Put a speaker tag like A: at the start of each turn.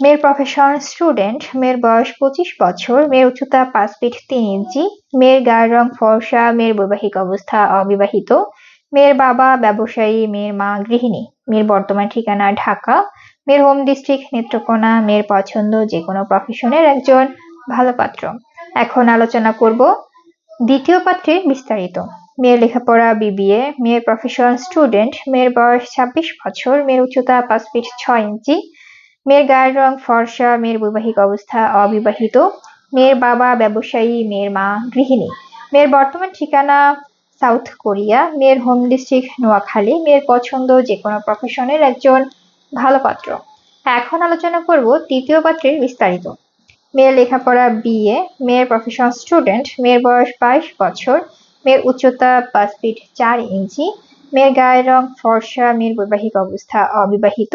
A: মেয়ের profession student মেয়ের বয়স পঁচিশ বছর, মেয়ের উচ্চতা পাঁচ ফিট তিন ইঞ্চি, মেয়ের গায়ের রং ফর্সা, মেয়ের বৈবাহিক অবস্থা অবিবাহিত, মেয়ের বাবা ব্যবসায়ী, মেয়ের মা গৃহিণী, মেয়ের বর্তমান ঠিকানা ঢাকা, মেয়ের হোম ডিস্ট্রিক্ট নেত্রকোনা, মেয়ের পছন্দ যে কোনো প্রফেশনের একজন ভালো পাত্র। এখন আলোচনা করব দ্বিতীয় পাত্রের বিস্তারিত। মেয়ের লেখাপড়া বিবিএ মেয়ের প্রফেশন স্টুডেন্ট মেয়ের বয়স ছাব্বিশ বছর, মেয়ের উচ্চতা পাঁচ ফিট ছয় ইঞ্চি মেয়ের গায়ের রং ফর্সা, মেয়ের বৈবাহিক অবস্থা অবিবাহিত, মেয়ের বাবা ব্যবসায়ী, মেয়ের মা গৃহিণী। মেয়ের বর্তমান ঠিকানা সাউথ কোরিয়া, মেয়ের হোম ডিস্ট্রিক্ট নোয়াখালী, মেয়ের পছন্দ যে কোনো প্রফেশনের একজন ভালো পাত্র। এখন আলোচনা করব তৃতীয় পাত্রের বিস্তারিত। মেয়ের লেখাপড়া বিএ মেয়ের প্রফেশন স্টুডেন্ট মেয়ের বয়স বাইশ বছর, মেয়ের উচ্চতা পাঁচ ফিট চার ইঞ্চি, মেয়ের গায়ের রং ফর্সা, মেয়ের বৈবাহিক অবস্থা অবিবাহিত